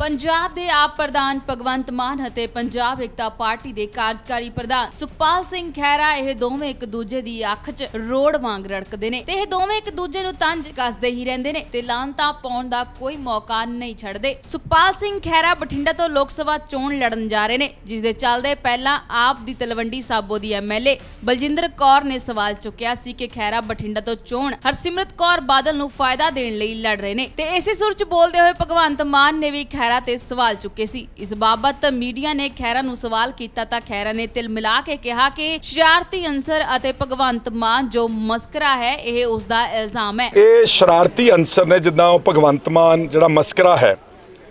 ਪੰਜਾਬ ਦੇ ਆਪ ਪ੍ਰਧਾਨ ਭਗਵੰਤ ਮਾਨ ਅਤੇ ਪੰਜਾਬ ਏਕਤਾ ਪਾਰਟੀ ਦੇ ਕਾਰਜਕਾਰੀ ਪ੍ਰਧਾਨ ਸੁਖਪਾਲ ਸਿੰਘ ਖਹਿਰਾ ਇਹ ਦੋਵੇਂ ਇੱਕ ਦੂਜੇ ਦੀ ਅੱਖ 'ਚ ਰੋੜ ਵਾਂਗ ਰੜਕਦੇ ਨੇ ਤੇ ਇਹ ਦੋਵੇਂ ਇੱਕ ਦੂਜੇ ਨੂੰ ਤੰਜ ਕੱਸਦੇ ਹੀ ਰਹਿੰਦੇ ਨੇ ਤੇ ਲਾਂਤਾ ਪਾਉਣ ਦਾ ਕੋਈ ਮੌਕਾ ਨਹੀਂ ਛੱਡਦੇ। ਸੁਖਪਾਲ ਸਿੰਘ ਖਹਿਰਾ ਬਠਿੰਡਾ ਤੋਂ ਲੋਕ ਸਭਾ ਚੋਣ ਲੜਨ ਜਾ ਰਹੇ ਨੇ, ਜਿਸ ਦੇ ਚੱਲਦੇ ਪਹਿਲਾਂ ਆਪ ਦੀ ਤਲਵੰਡੀ ਸਾਬੋ ਦੀ ਐਮਐਲਏ ਬਲਜਿੰਦਰ ਕੌਰ ਨੇ ਸਵਾਲ ਚੁੱਕਿਆ ਸੀ ਕਿ ਖਹਿਰਾ ਬਠਿੰਡਾ ਤੋਂ ਚੋਣ ਹਰਸਿਮਰਤ ਕੌਰ ਬਾਦਲ ਨੂੰ ਫਾਇਦਾ ਦੇਣ ਲਈ ਲੜ ਰਹੇ ਨੇ। ਤੇ ਇਸੇ ਸੁਰ 'ਚ ਬੋਲਦੇ ਹੋਏ ਭਗਵੰਤ ਮਾਨ ਨੇ ਵੀ ਖਹਿਰਾ ਤੇ ਸਵਾਲ ਚੁੱਕੇ ਸੀ। ਇਸ ਬਾਬਤ ਮੀਡੀਆ ਨੇ ਖਹਿਰਾ ਨੂੰ ਸਵਾਲ ਕੀਤਾ ਤਾਂ ਖਹਿਰਾ ਨੇ ਤਿਲ ਮਿਲਾ ਕੇ ਕਿਹਾ ਕਿ ਸ਼ਰਾਰਤੀ ਅੰਸਰ ਅਤੇ ਭਗਵੰਤ ਮਾਨ ਜੋ ਮਸਕਰਾ ਹੈ, ਇਹ ਉਸ ਦਾ ਇਲਜ਼ਾਮ ਹੈ। ਇਹ ਸ਼ਰਾਰਤੀ ਅੰਸਰ ਨੇ ਜਿੱਦਾਂ ਉਹ ਭਗਵੰਤ ਮਾਨ ਜਿਹੜਾ ਮਸਕਰਾ ਹੈ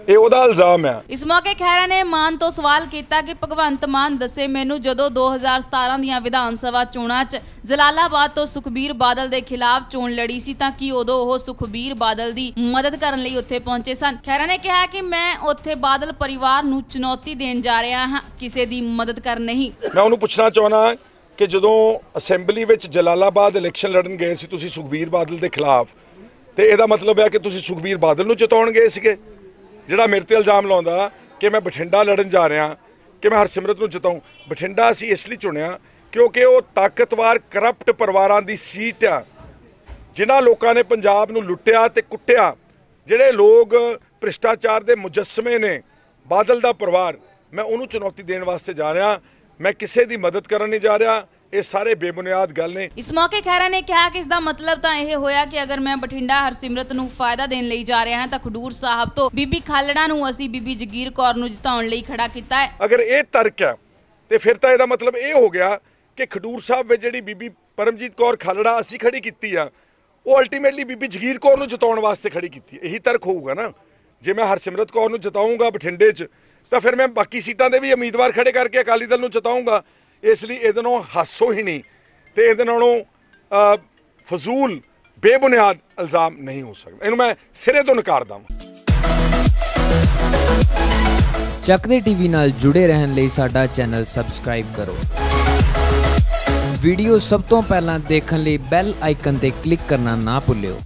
ਇਹ ਉਹਦਾ ਇਲਜ਼ਾਮ ਹੈ। ਇਸ ਮੌਕੇ ਖਹਿਰਾ ਨੇ ਮਾਨ ਤੋਂ ਸਵਾਲ ਕੀਤਾ ਕਿ ਭਗਵੰਤ ਮਾਨ ਦੱਸੇ ਮੈਨੂੰ ਜਦੋਂ 2017 ਦੀਆਂ ਵਿਧਾਨ ਸਭਾ ਚੋਣਾਂ 'ਚ ਜਲਾਲਾਬਾਦ ਤੋਂ ਸੁਖਬੀਰ ਬਾਦਲ ਦੇ ਖਿਲਾਫ ਚੋਣ ਲੜੀ ਸੀ ਤਾਂ ਕੀ ਉਦੋਂ ਉਹ ਸੁਖਬੀਰ ਬਾਦਲ ਦੀ ਮਦਦ ਕਰਨ ਲਈ ਉੱਥੇ ਪਹੁੰਚੇ ਸਨ? ਖਹਿਰਾ ਨੇ ਕਿਹਾ ਕਿ ਮੈਂ ਉੱਥੇ ਬਾਦਲ ਪਰਿਵਾਰ ਨੂੰ ਚੁਣੌਤੀ ਦੇਣ ਜਾ ਰਿਹਾ ਹਾਂ ਕਿਸੇ ਦੀ ਮਦਦ ਕਰਨ ਨਹੀਂ। ਮੈਂ ਉਹਨੂੰ ਪੁੱਛਣਾ ਚਾਹਣਾ ਕਿ ਜਦੋਂ ਅਸੈਂਬਲੀ ਵਿੱਚ ਜਲਾਲਾਬਾਦ ਇਲੈਕਸ਼ਨ ਲੜਨ ਗਏ ਸੀ ਤੁਸੀਂ ਸੁਖਬੀਰ ਬਾਦਲ ਦੇ ਖਿਲਾਫ ਤੇ ਇਹਦਾ ਮਤਲਬ ਹੈ ਕਿ ਤੁਸੀਂ ਸੁਖਬੀਰ ਬਾਦਲ ਨੂੰ ਜਿਤਾਉਣ ਗਏ ਸੀਗੇ? ਜਿਹੜਾ ਮੇਰੇ ਤੇ ਇਲਜ਼ਾਮ ਲਾਉਂਦਾ ਕਿ ਮੈਂ ਬਠਿੰਡਾ ਲੜਨ ਜਾ ਰਿਹਾ, ਕਿ ਮੈਂ ਹਰਸਿਮਰਤ ਨੂੰ ਜਿਤਾਉਂ। ਬਠਿੰਡਾ ਅਸੀਂ ਇਸ ਲਈ ਚੁਣਿਆ ਕਿਉਂਕਿ ਉਹ ਤਾਕਤਵਰ ਕਰਪਟ ਪਰਿਵਾਰਾਂ ਦੀ ਸੀਟ ਆ। ਜਿਨ੍ਹਾਂ ਲੋਕਾਂ ਨੇ ਪੰਜਾਬ ਨੂੰ ਲੁੱਟਿਆ ਤੇ ਕੁੱਟਿਆ। ਜਿਹੜੇ ਲੋਕ ਭ੍ਰਿਸ਼ਟਾਚਾਰ ਦੇ ਮੁਜੱਸਮੇ ਨੇ, ਬਾਦਲ ਦਾ ਪਰਿਵਾਰ, ਮੈਂ ਉਹਨੂੰ ਚੁਣੌਤੀ ਦੇਣ ਵਾਸਤੇ ਜਾ ਰਿਹਾ। ਮੈਂ ਕਿਸੇ ਦੀ ਮਦਦ ਕਰਨ ਨਹੀਂ ਜਾ ਰਿਹਾ। ਇਹ ਸਾਰੇ ਬੇਬੁਨਿਆਦ ਗੱਲ ਨੇ। ਇਸ ਮੌਕੇ ਖਹਿਰਾ ਨੇ ਕਿਹਾ ਕਿ ਇਸ ਦਾ ਮਤਲਬ ਤਾਂ ਇਹ ਹੋਇਆ ਕਿ ਅਗਰ ਮੈਂ ਬਠਿੰਡਾ ਹਰਸਿਮਰਤ ਨੂੰ ਫਾਇਦਾ ਦੇਣ ਲਈ ਜਾ ਰਿਹਾ ਹਾਂ ਤਾਂ ਖਡੂਰ ਸਾਹਿਬ ਤੋਂ ਬੀਬੀ ਖਾਲੜਾ ਨੂੰ ਅਸੀਂ ਬੀਬੀ ਜਗੀਰ ਕੌਰ ਨੂੰ ਜਿਤਾਉਣ ਲਈ ਖੜਾ ਕੀਤਾ ਹੈ। ਅਗਰ ਇਹ ਤਰਕ ਹੈ ਤੇ ਫਿਰ ਤਾਂ ਇਹਦਾ ਮਤਲਬ ਇਹ ਹੋ ਗਿਆ ਕਿ ਖਡੂਰ ਸਾਹਿਬ ਵਿੱਚ ਜਿਹੜੀ ਬੀਬੀ ਪਰਮਜੀਤ ਕੌਰ ਖਾਲੜਾ ਅਸੀਂ ਖੜੀ ਕੀਤੀ ਆ ਉਹ ਅਲਟੀਮੇਟਲੀ ਬੀਬੀ ਜਗੀਰ ਕੌਰ ਨੂੰ ਜਿਤਾਉਣ ਵਾਸਤੇ ਖੜੀ ਕੀਤੀ ਹੈ। ਇਹੀ ਤਰਕ ਹੋਊਗਾ ਨਾ। ਜੇ ਮੈਂ ਹਰਸਿਮਰਤ ਕੌਰ ਨੂੰ ਜਿਤਾਉਂਗਾ ਬਠਿੰਡੇ 'ਚ ਤਾਂ ਫਿਰ ਮੈਂ ਬਾਕੀ ਸੀਟਾਂ ਦੇ ਵੀ ਉਮੀਦਵਾਰ ਖੜੇ ਕਰਕੇ ਅਕਾਲੀ ਦਲ ਨੂੰ ਜਿਤਾਉਂਗਾ ਇਸ ਲਈ ਇਹਦੇ ਨਾਲੋਂ ਹਾਸੋ ਹੀ ਨਹੀਂ ਤੇ ਇਹਦੇ ਨਾਲੋਂ ਫਜ਼ੂਲ ਬੇਬੁਨਿਆਦ ਇਲਜ਼ਾਮ ਨਹੀਂ ਹੋ ਸਕਦਾ। ਇਹਨੂੰ ਮੈਂ ਸਿਰੇ ਤੋਂ ਨਕਾਰਦਾ ਹਾਂ ਚੱਕਦੇ ਟੀਵੀ ਨਾਲ ਜੁੜੇ ਰਹਿਣ ਲਈ ਸਾਡਾ ਚੈਨਲ ਸਬਸਕ੍ਰਾਈਬ ਕਰੋ। ਵੀਡੀਓ ਸਭ ਤੋਂ ਪਹਿਲਾਂ ਦੇਖਣ ਲਈ ਬੈਲ ਆਈਕਨ ਤੇ ਕਲਿੱਕ ਕਰਨਾ ਨਾ ਭੁੱਲਿਓ।